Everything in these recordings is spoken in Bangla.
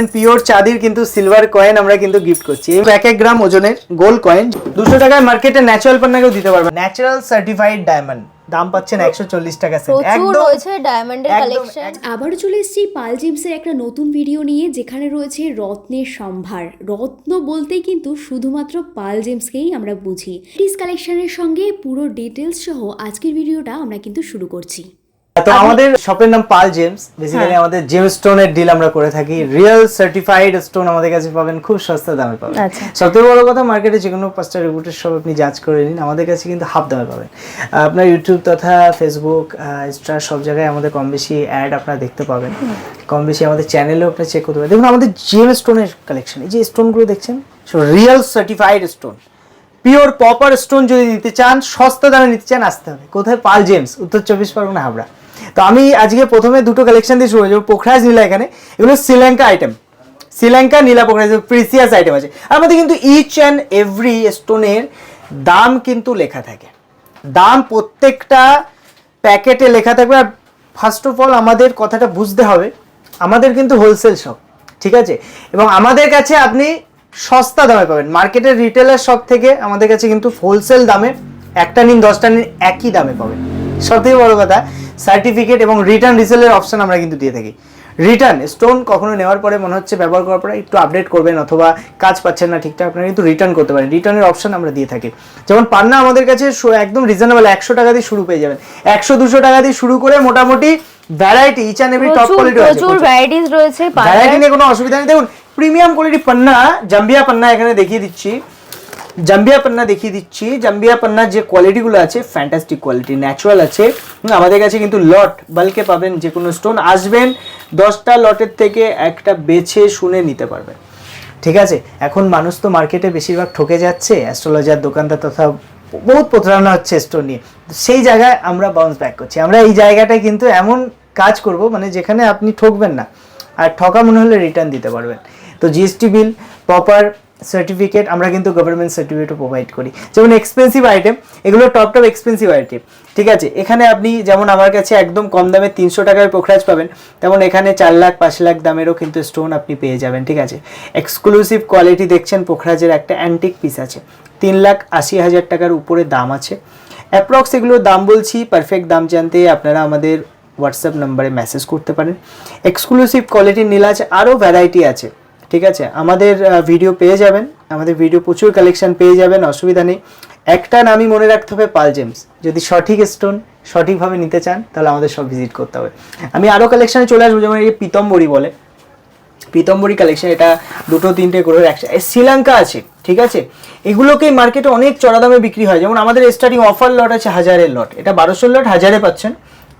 করেন পিওর চাঁদির কিন্তু সিলভার কয়েন আমরা কিন্তু গিফট করছি। এই এক এক গ্রাম ওজনের গোল্ড কয়েন দুশো টাকায় মার্কেটে ন্যাচারাল পান্নাকেও দিতে পারবেন ন্যাচারাল সার্টিফাইড ডায়মন্ড দাম পাচ্ছেন একশো চল্লিশ টাকা প্রচুর রয়েছে ডায়মন্ডের কালেকশন আবারও চলে এসেছি পাল জেমসের একটা নতুন ভিডিও নিয়ে যেখানে রয়েছে রত্নের সম্ভার। রত্ন বলতেই কিন্তু শুধুমাত্র পাল জেমসকেই আমরা বুঝি। ডিস কালেকশনের সঙ্গে পুরো ডিটেলস সহ আজকের ভিডিওটা আমরা কিন্তু শুরু করছি। তো আমাদের শপের নাম পাল জেমস বেসিক্যালি আমাদের জেম স্টোনের ডিল আমরা করে থাকি। রিয়েল সার্টিফাইড স্টোন আমাদের কাছে পাবেন খুব সস্তা দামে পাবেন। আচ্ছা। সবথেকে বড় কথা মার্কেটে যে কোনো পাঁচটা রিপোর্টের সব আপনি যাচ করে নিন আমাদের কাছে কিন্তু হাফ দামে পাবেন। আপনার ইউটিউব তথা ফেসবুক ইনস্টা সব জায়গায় আমাদের কম বেশি অ্যাড আপনারা দেখতে পাবেন। কম বেশি আমাদের চ্যানেলেও আপনারা চেক করতে পারেন। দেখুন আমাদের জেম স্টোনের কালেকশন এই যে স্টোনগুলো দেখছেন real certified stone pure proper stone যদি নিতে চান সস্তা দামে নিতে চান আসতে হবে। কোথায়? পাল জেমস উত্তর চব্বিশ পরগনা হাবড়া। তো আমি আজকে প্রথমে দুটো কালেকশন দিয়ে শুরু করব পোখরাজ নীলা এখানে, এগুলো শ্রীলঙ্কা আইটেম শ্রীলঙ্কা, নীলা পোখরাজ প্রিসিয়াস আইটেম আছে। আমাদের কিন্তু ইচ অ্যান্ড এভরি স্টোনের দাম কিন্তু লেখা থাকে। দাম প্রত্যেকটা প্যাকেটে লেখা থাকবে। আর ফার্স্ট অফ অল আমাদের কথাটা বুঝতে হবে, আমাদের কিন্তু হোলসেল শপ ঠিক আছে? এবং আমাদের কাছে আপনি সস্তা দামে পাবেন। মার্কেটের রিটেলার শপ থেকে আমাদের কাছে কিন্তু হোলসেল দামে একটা নিন, দশটা নিন, একই দামে পাবেন। সবথেকে বড় কথা সার্টিফিকেট এবং রিটার্ন রিসেলের অপশন আমরা কিন্তু দিয়ে থাকি। রিটার্ন স্টোন কখনো নেওয়ার পরে মনে হচ্ছে ব্যবহার করার পরে একটু আপডেট করবেন অথবা কাজ পাচ্ছেন না ঠিকঠাক আপনারা কিন্তু রিটার্ন করতে পারেন। রিটার্নের অপশন আমরা দিয়ে থাকি। যেমন পান্না আমাদের কাছে একদম রিজনেবল একশো টাকা দিয়ে শুরু পেয়ে যাবেন। একশো দুশো টাকা দিয়ে শুরু করে মোটামুটি variety each and every top quality আছে প্রচুর ভ্যারাইটিস রয়েছে ভ্যারাইটি নিয়ে কোনো অসুবিধা নেই। দেখুন প্রিমিয়াম কোয়ালিটি পান্না জাম্বিয়া পান্না এখানে দেখিয়ে দিচ্ছি। জাম্বিয়া পান্না দেখিয়ে দিচ্ছি। জাম্বিয়া পান্নার যে কোয়ালিটিগুলো আছে ফ্যান্টাস্টিক কোয়ালিটি ন্যাচারাল আছে। আমাদের কাছে কিন্তু লট বাল্কে পাবেন যে কোনো স্টোন আসবেন, দশটা লটের থেকে একটা বেছে শুনে নিতে পারবেন। ঠিক আছে? এখন মানুষ তো মার্কেটে বেশিরভাগ ঠকে যাচ্ছে অ্যাস্ট্রোলজার দোকানদার তথা বহুত প্রতারণা হচ্ছে স্টোন নিয়ে। সেই জায়গায় আমরা বাউন্স ব্যাক করছি। আমরা এই জায়গাটায় কিন্তু এমন কাজ করব মানে যেখানে আপনি ঠকবেন না। আর ঠকা মনে হলে রিটার্ন দিতে পারবেন। তো জিএসটি বিল প্রপার সার্টিফিকেট আমরা কিন্তু গভর্নমেন্ট সার্টিফিকেটও প্রোভাইড করি। যেমন এক্সপেন্সিভ আইটেম এগুলো টপ টপ এক্সপেন্সিভ আইটেম ঠিক আছে? এখানে আপনি যেমন আমার কাছে একদম কম দামে তিনশো টাকায় পোখরাজ পাবেন, তেমন এখানে চার লাখ, পাঁচ লাখ দামেরও কিন্তু স্টোন আপনি পেয়ে যাবেন, ঠিক আছে? এক্সক্লুসিভ কোয়ালিটি দেখছেন পোখরাজের একটা অ্যান্টিক পিস আছে। তিন লাখ আশি হাজার টাকার উপরে দাম আছে। অ্যাপ্রক্স এগুলোর দাম বলছি পারফেক্ট দাম জানতে আপনারা আমাদের হোয়াটসঅ্যাপ নাম্বারে মেসেজ করতে পারেন। এক্সক্লুসিভ কোয়ালিটির নীল আছে, আরও ভ্যারাইটি আছে। ঠিক আছে? আমাদের ভিডিও পেয়ে যাবেন। আমাদের ভিডিও প্রচুর কালেকশন পেয়ে যাবেন, অসুবিধা নেই। একটা নামই মনে রাখতে হবে পাল জেমস যদি সঠিক স্টোন সঠিকভাবে নিতে চান, তাহলে আমাদের সব ভিজিট করতে হবে। আমি আরও কালেকশানে চলে আসব, যেমন এই পিতম্বরী বলে। পিতম্বরী কালেকশন এটা দুটো তিনটে করে একসাথে। শ্রীলঙ্কা আছে, ঠিক আছে? এগুলোকে মার্কেটে অনেক চড়া দামে বিক্রি হয়। যেমন আমাদের স্টার্টিং অফার লট আছে, হাজারের লট এটা বারোশো লট হাজারে পাচ্ছেন।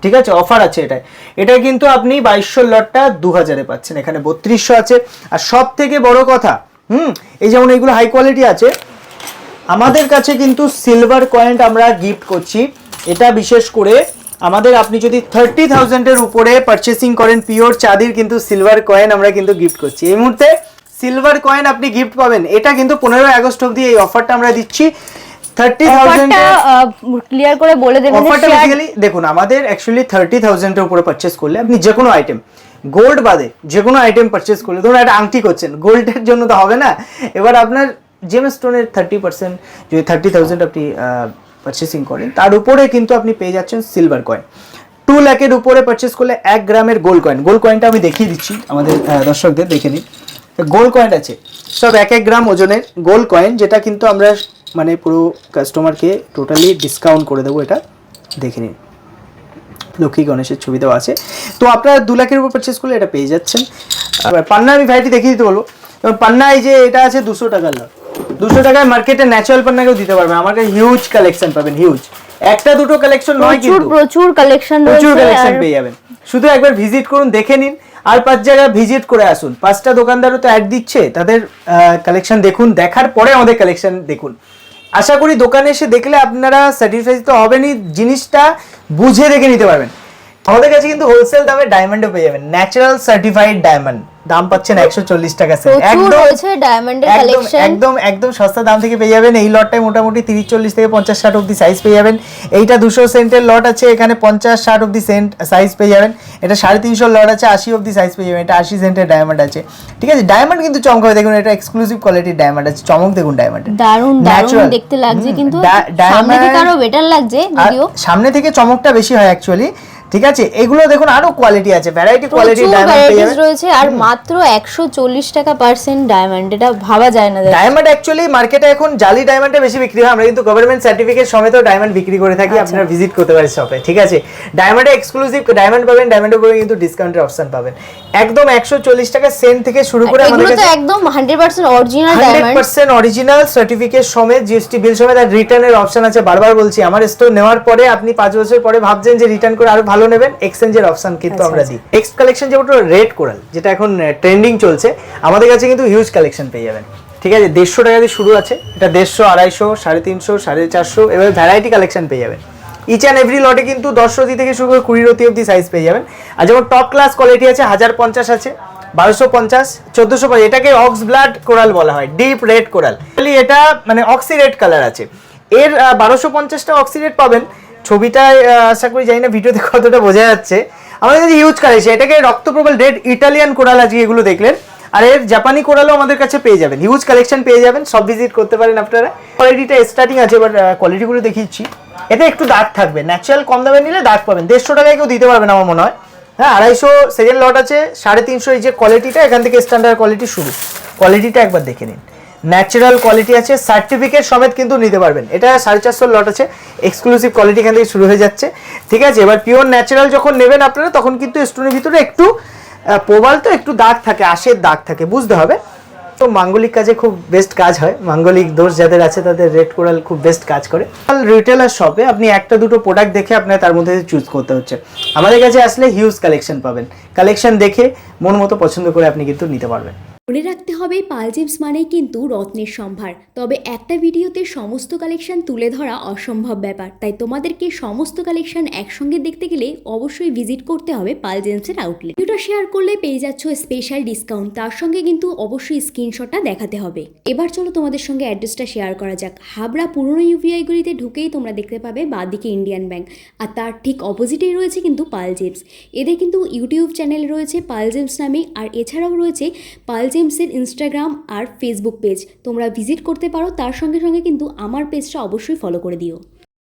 ঠিক আছে? অফার আছে এটায়। এটা কিন্তু আপনি বাইশশো লটটা দু হাজারে পাচ্ছেন। এখানে বত্রিশশো আছে। আর সব থেকে বড় কথা, হুম, এই যেমন এইগুলো হাই কোয়ালিটি আছে, আমাদের কাছে কিন্তু সিলভার কয়েন আমরা গিফট করছি। এটা বিশেষ করে আমাদের আপনি যদি থার্টি থাউজেন্ডের উপরে পারচেসিং করেন পিওর চাঁদির কিন্তু সিলভার কয়েন আমরা কিন্তু গিফট করছি। এই মুহূর্তে সিলভার কয়েন আপনি গিফট পাবেন। এটা কিন্তু পনেরোই আগস্ট অবধি এই অফারটা আমরা দিচ্ছি। ক্লিয়ার করে বলে দেবেন অফারটা বেসিক্যালি দেখুন আমাদের অ্যাকচুয়ালি থার্টি থাউজেন্ডের উপরে পারচেস করলে আপনি যে কোনো আইটেম গোল্ড বাদে যে কোনো আইটেম পারচেস করলে ধরুন একটা আংটি করছেন গোল্ডের জন্য তো হবে না। এবার আপনার জেম স্টোনের থার্টি পার্সেন্ট যদি থার্টি থাউজেন্ড আপনি পারচেসিং করেন তার উপরে কিন্তু আপনি পেয়ে যাচ্ছেন সিলভার কয়েন টু ল্যাকের উপরে পারচেস করলে এক গ্রামের গোল্ড কয়েন গোল্ড কয়েনটা আমি দেখিয়ে দিচ্ছি আমাদের দর্শকদের দেখে নিন। গোল্ড কয়েন আছে সব এক এক গ্রাম ওজনের গোল্ড কয়েন যেটা কিন্তু আমরা মানে পুরো কাস্টমারকে টোটালি ডিসকাউন্ট করে দেবো এটা। দেখে নিন। লক্ষ্মী গণেশের ছবি দেওয়া আছে। তো আপনারা দু লাখের উপর পারচেস করলে এটা পেয়ে যাচ্ছেন। পান্না আমি ভ্যারাইটি দেখিয়ে দিতে বলব। যেমন পান্না এই যে এটা আছে দুশো টাকার লট দুশো টাকায় মার্কেটে ন্যাচারাল পান্নাকেও দিতে পারবেন। আমার কাছে হিউজ কালেকশন পাবেন হিউজ একটা দুটো কালেকশন নয় প্রচুর কিন্তু। প্রচুর কালেকশন প্রচুর কালেকশন পেয়ে যাবেন। শুধু একবার ভিজিট করুন দেখে নিন। আর পাঁচ জায়গায় ভিজিট করে আসুন। পাঁচটা দোকানদারও তো অ্যাড দিচ্ছে। তাদের কালেকশন দেখুন। দেখার পরে আমাদের কালেকশন দেখুন। আশা করি দোকানে এসে দেখলে আপনারা স্যাটিসফাই তো হবেনই, জিনিসটা বুঝে দেখে নিতে পারবেন। আমাদের কাছে কিন্তু হোলসেল দামে ডায়মন্ডও পেয়ে যাবেন ন্যাচারাল সার্টিফাইড ডায়মন্ড দাম পাচ্ছেন একশো চল্লিশ টাকা রয়েছে ডায়মন্ডের একদম কালেকশন একদম একদম সস্তা দাম থেকে পেয়ে যাবেন। এই লটটায় মোটামুটি তিরিশ চল্লিশ থেকে পঞ্চাশ ষাট অব্দি সাইজ পেয়ে যাবেন। এইটা দুশো সেন্টের লট আছে এখানে পঞ্চাশ ষাট অব্দি সেন্ট সাইজ পেয়ে যাবেন। এটা সাড়ে তিনশো লট আছে আশি অব্দি সাইজ পেয়ে যাবেন। এটা আশি সেন্টের ডায়মন্ড আছে। ঠিক আছে ডায়মন্ড কিন্তু চমকাবে দেখুন এটা এক্সক্লুসিভ কোয়ালিটির ডায়মন্ড আছে। চমক দেখুন দারুণ দেখতে লাগছে কিন্তু। ডা- সামনে থেকে আরও বেটার লাগছে সামনে থেকে চমকটা বেশি হয় অ্যাকচুয়ালি ঠিক আছে? এগুলো দেখুন আরও কোয়ালিটি আছে ভ্যারাইটি প্রচুর ডায়মন্ড রয়েছে আর মাত্র একশো চল্লিশ টাকা পার্সেন্ট ডায়মন্ড এটা ভাবা যায় না ডায়মন্ড অ্যাকচুয়ালি মার্কেটে এখন জালি ডায়মন্ডে বেশি বিক্রি হয়। আমরা কিন্তু গভর্নমেন্ট সার্টিফিকেট সমেত ডায়মন্ড বিক্রি করে থাকি আচ্ছা। আপনারা ভিজিট করতে পারেন শপে ঠিক আছে? ডায়মন্ডে এক্সক্লুসিভ ডায়মন্ড পাবেন ডায়মন্ডের উপরে কিন্তু ডিসকাউন্টের অপশন পাবেন। একদম একশো চল্লিশ টাকা সেন্ট থেকে শুরু করে আমাদের এগুলো তো কাছে একদম hundred percent original hundred diamond percent original certificate সমেত জিএসটি বিল সমেত আর রিটার্নের অপশন আছে। বারবার বলছি আমার স্টোর নেওয়ার পরে আপনি পাঁচ বছর পরে ভাবছেন যে রিটার্ন করে আরও ভালো নেবেন এক্সচেঞ্জের অপশন কিন্তু আচ্ছা, আমরা দিই। নেক্সট কালেকশন যেটা রেড কোরাল যেটা এখন ট্রেন্ডিং চলছে আমাদের কাছে কিন্তু হিউজ কালেকশন পেয়ে যাবেন। ঠিক আছে দেড়শো টাকা দিয়ে শুরু আছে এটা দেড়শো আড়াইশো সাড়ে তিনশো সাড়ে চারশো এবার ভ্যারাইটি কালেকশন পেয়ে যাবেন। ইচ অ্যান্ড এভরি লটে কিন্তু দশ রতি থেকে শুরু করে কুড়ি রতি অব্দি সাইজ পেয়ে যাবেন। আর যেমন টপ ক্লাস কোয়ালিটি আছে হাজার পঞ্চাশ আছে বারোশো পঞ্চাশ চোদ্দোশো এটাকে অক্স ব্লাড কোরাল বলা হয় ডিপ রেড কোরাল এটা মানে অক্সি রেড কালার আছে। এর বারোশো পঞ্চাশটা অক্সি রেড পাবেন ছবিটায় আশা করি জানি না ভিডিওতে কতটা বোঝা যাচ্ছে। আমাদের কাছে ইউজ কালেকশন এটাকে রক্তপ্রবল রেড ইটালিয়ান কোরাল আজকে এগুলো দেখলেন। আর এর জাপানি কোরালও আমাদের কাছে পেয়ে যাবেন হিউজ কালেকশন পেয়ে যাবেন, সব ভিজিট করতে পারেন আপনারা। কোয়ালিটিটা স্টার্টিং আছে এবার কোয়ালিটিগুলো দেখিয়েছি এতে একটু দাগ থাকবে ন্যাচারাল কম দামে নিলে দাগ পাবেন। দেড়শো টাকায় কেউ দিতে পারবেন আমার মনে হয়। হ্যাঁ আড়াইশো সেকেন্ড লট আছে, সাড়ে তিনশো এই যে কোয়ালিটিটা এখান থেকে স্ট্যান্ডার্ড কোয়ালিটি শুরু। কোয়ালিটিটা একবার দেখে নিন। ন্যাচারাল কোয়ালিটি আছে, সার্টিফিকেট সমেত কিন্তু নিতে পারবেন। এটা সাড়ে চারশো লট আছে এক্সক্লুসিভ কোয়ালিটি এখান থেকে শুরু হয়ে যাচ্ছে। ঠিক আছে, এবার পিওর ন্যাচারাল যখন নেবেন আপনারা, তখন কিন্তু স্টোনের ভিতরে একটু প্রবাল তো একটু দাগ থাকে, আশের দাগ থাকে, বুঝতে হবে। তো মাঙ্গলিক কাজে খুব বেস্ট কাজ হয়। মাঙ্গলিক দোষ যাদের আছে, তাদের রেড কোরাল খুব বেস্ট কাজ করে। রিটেলার শপে আপনি একটা দুটো প্রোডাক্ট দেখে আপনার তার মধ্যে চুজ করতে হচ্ছে। আমাদের কাছে আসলে হিউজ কালেকশন পাবেন। কালেকশন দেখে মন মতো পছন্দ করে আপনি কিন্তু নিতে পারবেন। মনে রাখতে হবে পাল জিমস মানেই কিন্তু রত্নের সম্ভার। তবে একটা ভিডিওতে সমস্ত কালেকশন তুলে ধরা অসম্ভব ব্যাপার। তাই তোমাদেরকে সমস্ত কালেকশন একসঙ্গে দেখতে গেলে অবশ্যই ভিজিট করতে হবে পাল জেমসের আউটলেট ভিডিওটা শেয়ার করলে পেয়ে যাচ্ছ স্পেশাল ডিসকাউন্ট তার সঙ্গে কিন্তু অবশ্যই স্ক্রিনশটটা দেখাতে হবে। এবার চলো তোমাদের সঙ্গে অ্যাড্রেসটা শেয়ার করা যাক। হাবড়া পুরনো ইউপিআইগুলিতে ঢুকেই তোমরা দেখতে পাবে বাদিকে ইন্ডিয়ান ব্যাংক আর তার ঠিক অপোজিটেই রয়েছে কিন্তু পাল জেমস এদের কিন্তু ইউটিউব চ্যানেল রয়েছে পাল জেমস নামে। আর এছাড়াও রয়েছে পাল জেমসের ইনস্টাগ্রাম আর ফেসবুক পেজ তোমরা ভিজিট করতে পারো, তার সঙ্গে সঙ্গে কিন্তু আমার পেজটা অবশ্যই ফলো করে দিও।